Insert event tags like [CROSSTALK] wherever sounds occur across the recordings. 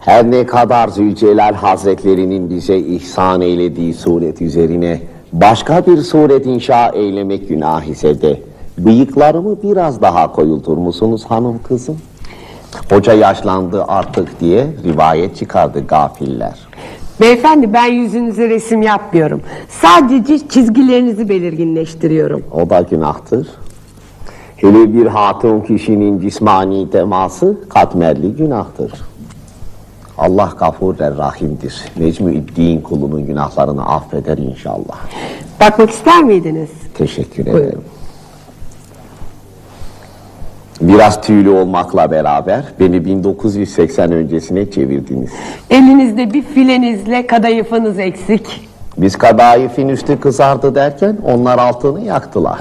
Her ne kadar Zülcelal Hazretlerinin bize ihsan eylediği suret üzerine başka bir suret inşa eylemek günah ise de bıyıklarımı biraz daha koyultur musunuz hanım kızım? Hoca yaşlandı artık diye rivayet çıkardı gafiller. Beyefendi ben yüzünüze resim yapmıyorum. Sadece çizgilerinizi belirginleştiriyorum. O da günahtır. Hele bir hatun kişinin cismani teması katmerli günahtır. Allah gafur ve rahimdir. Necmüddin kulunun günahlarını affeder inşallah. Bakmak ister miydiniz? Teşekkür Buyurun. ederim. Biraz tüylü olmakla beraber beni 1980 öncesine çevirdiniz. Elinizde bir filenizle kadayıfınız eksik. Biz kadayıfın üstü kızardı derken onlar altını yaktılar.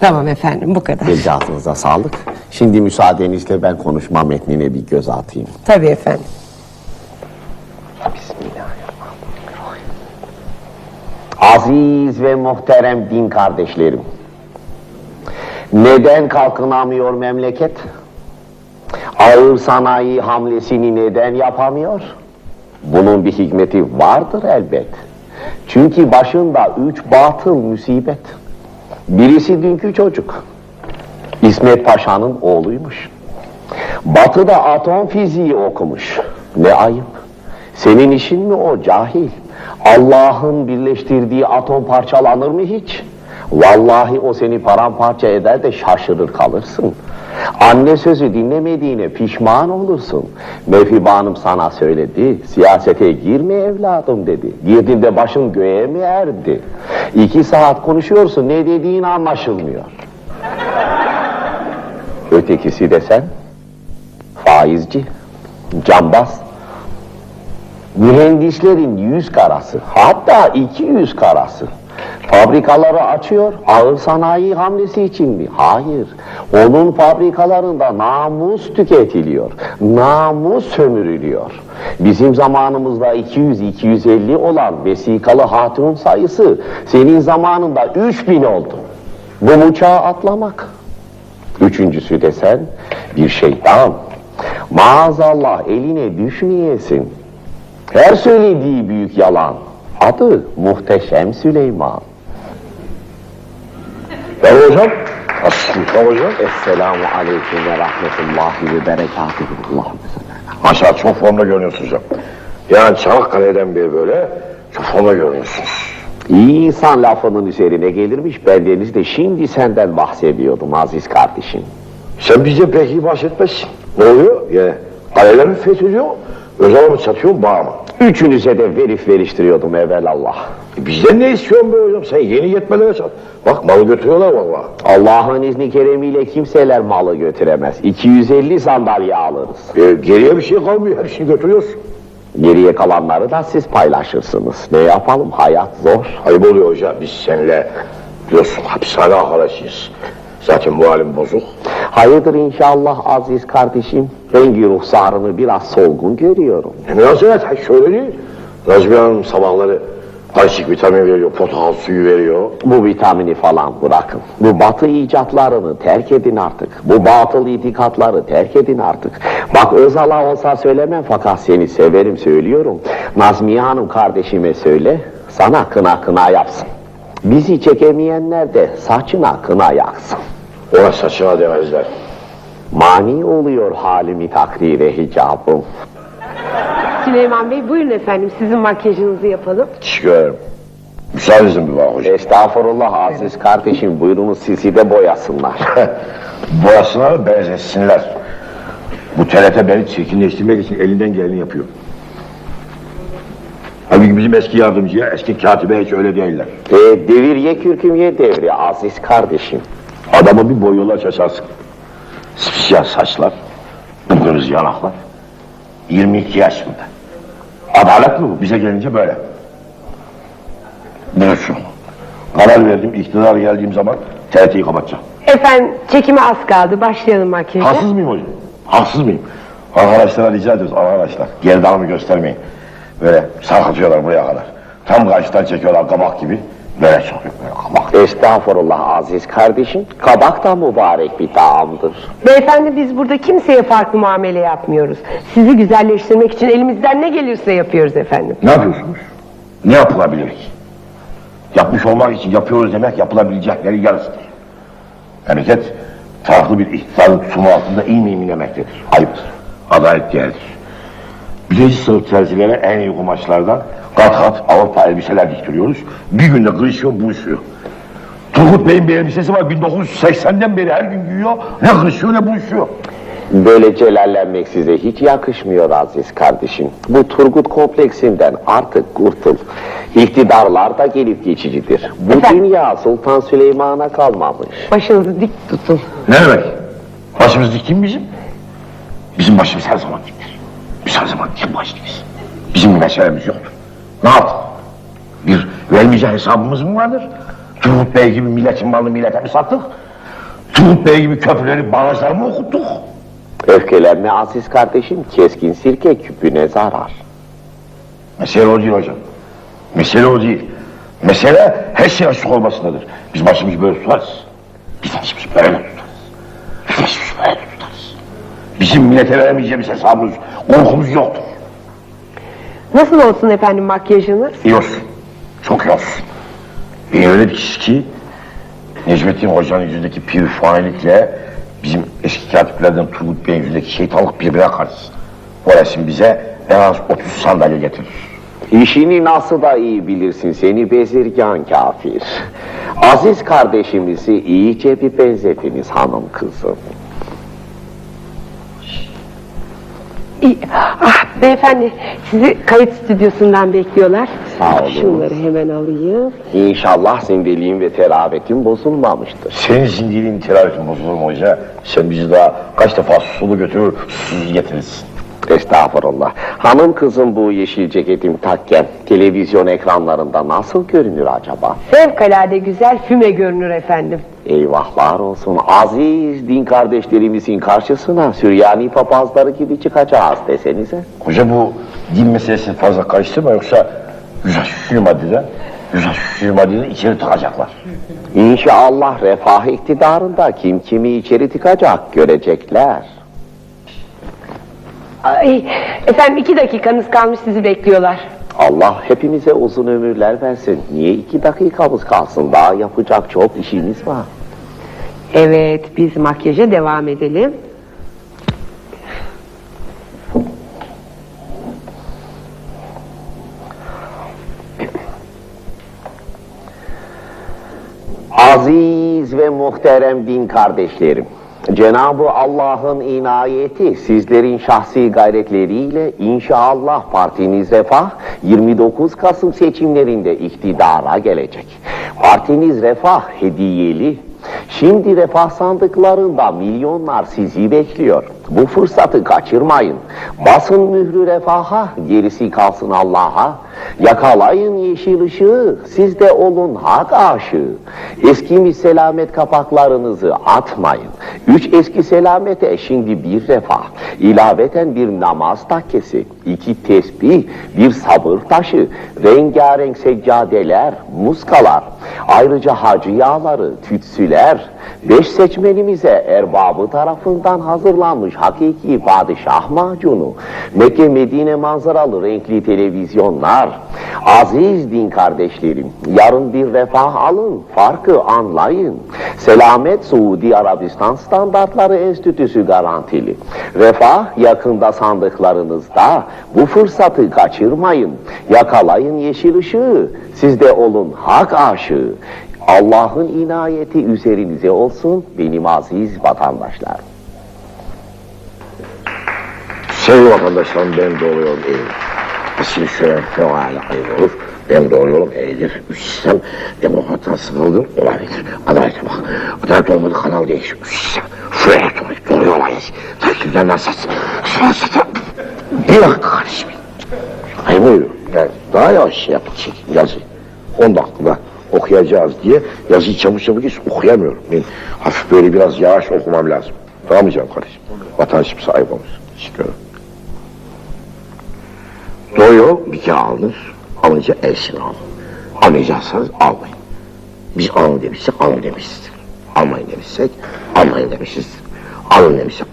Tamam efendim bu kadar. Ecazınıza sağlık. Şimdi müsaadenizle ben konuşma metnine bir göz atayım. Tabii efendim. Aziz ve muhterem din kardeşlerim. Neden kalkınamıyor memleket? Ağır sanayi hamlesini neden yapamıyor? Bunun bir hikmeti vardır elbet. Çünkü başında üç batıl musibet. Birisi dünkü çocuk. İsmet Paşa'nın oğluymuş. Batı'da atom fiziği okumuş. Ne ayıp. Senin işin mi o cahil? Allah'ın birleştirdiği atom parçalanır mı hiç? Vallahi o seni paramparça eder de şaşırır kalırsın. Anne sözü dinlemediğine pişman olursun. Mevhibe Hanım sana söyledi. Siyasete girme evladım dedi. Girdiğinde başın göğe mi erdi? İki saat konuşuyorsun ne dediğin anlaşılmıyor. Ötekisi de sen. Faizci, cambaz, mühendislerin yüz karası, hatta iki yüz karası. Fabrikaları açıyor, ağır sanayi hamlesi için mi? Hayır. Onun fabrikalarında namus tüketiliyor. Namus sömürülüyor. Bizim zamanımızda 200-250 olan vesikalı hatun sayısı senin zamanında 3000 oldu. Bu uçağı atlamak. Üçüncüsü de sen bir şeytan. Maazallah eline düşmeyesin. Her söylediği büyük yalan. Adı Muhteşem Süleyman. Ya hocam. Aslı hocam. Esselamu aleyküm ve rahmetullahi ve berekatuhu. Maşallah çok formda görünüyorsunuz hocam. Yani Çanakkale'den beri böyle çok formda görünüyorsunuz. İyi insan lafının üzerine gelirmiş. Ben Deniz de şimdi senden bahsediyordum aziz kardeşim. Sen bize pek iyi bahsetmezsin. Ne oluyor? Yani kaleler mi fethediyor? Özel mı satıyor bağ mı? Üçünüze de verif veriştiriyordum evvelallah. E bizden ne istiyorsun be hocam? Sen yeni yetmelere sat. Bak malı götürüyorlar vallahi. Allah'ın izni keremiyle kimseler malı götüremez. 250 sandalye alırız. E, geriye bir şey kalmıyor. Her şeyi götürüyorsun. Geriye kalanları da siz paylaşırsınız. Ne yapalım hayat zor. Ayıp oluyor hocam. Biz seninle biliyorsun hapishane arkadaşıyız. Zaten bu halim bozuk. Hayırdır inşallah aziz kardeşim. Rengi ruhsarını biraz solgun görüyorum. Ne münasebet? Şöyle değil. Nazmiye Hanım sabahları karışık vitamin veriyor, portakal suyu veriyor. Bu vitamini falan bırakın. Bu batı icatlarını terk edin artık. Bu batıl itikatları terk edin artık. Bak Özal'a olsa söylemem fakat seni severim söylüyorum. Nazmiye Hanım kardeşime söyle, sana kına kına yapsın. Bizi çekemeyenler de saçına kına yaksın. Ona saçına demezler. Mani oluyor halimi takdire hicabım. Süleyman Bey buyurun efendim sizin makyajınızı yapalım. Teşekkür ederim. Müsaadenizle bir var hocam. Estağfurullah aziz kardeşim buyurunuz sizi de boyasınlar. [LAUGHS] Boyasına benzesinler. Bu TRT beni çirkinleştirmek için elinden geleni yapıyor. Halbuki bizim eski yardımcıya, eski katibe hiç öyle değiller. e, devir ye kürküm ye devri aziz kardeşim. Adamı bir boyuyorlar şaşarsın. Siyah saçlar, kıpkırmızı yanaklar. 22 yaşında. Adalet mi bu? Bize gelince böyle. Biliyorsun. Karar verdim, iktidar geldiğim zaman TRT'yi kapatacağım. Efendim çekime az kaldı başlayalım makyaja. Haksız mıyım hocam? Haksız mıyım? Arkadaşlara rica ediyoruz arkadaşlar. Gerdanımı göstermeyin. Böyle sarkıtıyorlar buraya kadar. Tam karşıdan çekiyorlar kabak gibi. Böyle sokuyor böyle kabak. Estağfurullah aziz kardeşim. Kabak da mübarek bir taamdır. Beyefendi biz burada kimseye farklı muamele yapmıyoruz. Sizi güzelleştirmek için elimizden ne gelirse yapıyoruz efendim. Ne yapıyorsunuz? Ne yapılabilir ki? Yapmış olmak için yapıyoruz demek yapılabilecekleri yarısıdır. Memleket farklı bir iktidarın tutumu altında iyi miyim demektedir. Ayıptır. Adalet değerdir. Birinci sınıf terzilere en iyi kumaşlardan kat kat Avrupa elbiseler diktiriyoruz. Bir günde kırışıyor, buluşuyor. Turgut Bey'in bir elbisesi var 1980'den beri her gün giyiyor. Ne kırışıyor ne buluşuyor. Böyle celallenmek size hiç yakışmıyor aziz kardeşim. Bu Turgut kompleksinden artık kurtul. İktidarlar da gelip geçicidir. Bu Efendim? dünya Sultan Süleyman'a kalmamış. Başınızı dik tutun. Ne demek? Başımız dik kim bizim? Bizim başımız her zaman diktir. Biz her zaman dik başlıyız. Bizim bir meselemiz yoktur. Ne yaptık? Bir vermeyecek hesabımız mı vardır? Turgut Bey gibi milletin malını millete mi sattık? Turgut Bey gibi köprüleri, barajları mı okuttuk? Öfkelenme aziz kardeşim, keskin sirke küpüne zarar. Mesele o değil hocam. Mesele o değil. Mesele her şey açık olmasındadır. Biz başımızı böyle tutarız. Biz başımızı böyle tutarız. Biz başımızı böyle tutarız. Bizim millete veremeyeceğimiz hesabımız, korkumuz yoktur. Nasıl olsun efendim makyajınız? İyi olsun. Çok iyi olsun. Bir öyle bir çizgi Necmettin Hoca'nın yüzündeki pürfanilikle bizim eski katiplerden Turgut Bey'in yüzündeki şeytanlık birbirine karışsın. O resim bize en az 30 sandalye getirir. İşini nasıl da iyi bilirsin seni bezirgan kafir. Aziz kardeşimizi iyice bir benzetiniz hanım kızım. İyi. Ah, beyefendi sizi kayıt stüdyosundan bekliyorlar. Sağ olun. Şunları hemen alayım. İnşallah zindeliğin ve terabetin bozulmamıştır. Senin zindiliğin telavetin bozulur mu hoca? Sen bizi daha kaç defa sulu götürür, susuz getirirsin. Estağfurullah. Hanım kızım bu yeşil ceketim takken televizyon ekranlarında nasıl görünür acaba? Fevkalade güzel füme görünür efendim. Eyvahlar olsun. Aziz din kardeşlerimizin karşısına Süryani papazları gibi çıkacağız desenize. Hoca bu din meselesini fazla karıştırma yoksa yüz aşırı maddeden, yüz aşırı maddeden içeri tıkacaklar. İnşallah refah iktidarında kim kimi içeri tıkacak görecekler. Ay, efendim iki dakikanız kalmış sizi bekliyorlar. Allah hepimize uzun ömürler versin. Niye iki dakikamız kalsın? Daha yapacak çok işimiz var. Evet biz makyaja devam edelim. Aziz ve muhterem din kardeşlerim, Cenab-ı Allah'ın inayeti sizlerin şahsi gayretleriyle inşallah partiniz Refah 29 Kasım seçimlerinde iktidara gelecek. Partiniz Refah hediyeli. Şimdi refah sandıklarında milyonlar sizi bekliyor. Bu fırsatı kaçırmayın. Basın mührü refaha, gerisi kalsın Allah'a. Yakalayın yeşil ışığı, siz de olun hak aşığı. Eskimiş selamet kapaklarınızı atmayın. Üç eski selamete şimdi bir refah. İlaveten bir namaz takkesi, iki tesbih, bir sabır taşı, rengarenk seccadeler, muskalar, ayrıca hacı yağları, tütsüler, beş seçmenimize erbabı tarafından hazırlanmış hakiki padişah macunu, Mekke Medine manzaralı renkli televizyonlar, aziz din kardeşlerim, yarın bir refah alın, farkı anlayın. Selamet Suudi Arabistan Standartları Enstitüsü garantili. Refah yakında sandıklarınızda, bu fırsatı kaçırmayın. Yakalayın yeşil ışığı, siz de olun hak aşığı. Allah'ın inayeti üzerinize olsun benim aziz vatandaşlar. Sevgili vatandaşlarım ben yol şöyle fevale hayır olur. Ben doğru yolum eğilir. Üstsem demokrattan sıkıldım olabilir. Adalete bak. Adalet olmadı kanal değiş. Üstsem şuraya doğru, doğru geç. Takipten nasıl? Şuraya Bir dakika kardeşim. Hayır buyurun. Yani daha yavaş şey yapın çekin yazı. 10 dakikada okuyacağız diye yazıyı çabuk çabuk geç okuyamıyorum. Ben hafif böyle biraz yavaş okumam lazım. Tamam mı canım kardeşim? Vatandaşım sahip olmuş. Teşekkür ederim. Doğru yol bir kere alınır. Alınca elsin alın. Almayacaksanız almayın. Biz alın demişsek alın demişizdir. Almayın demişsek almayın demişizdir. Alın demişsek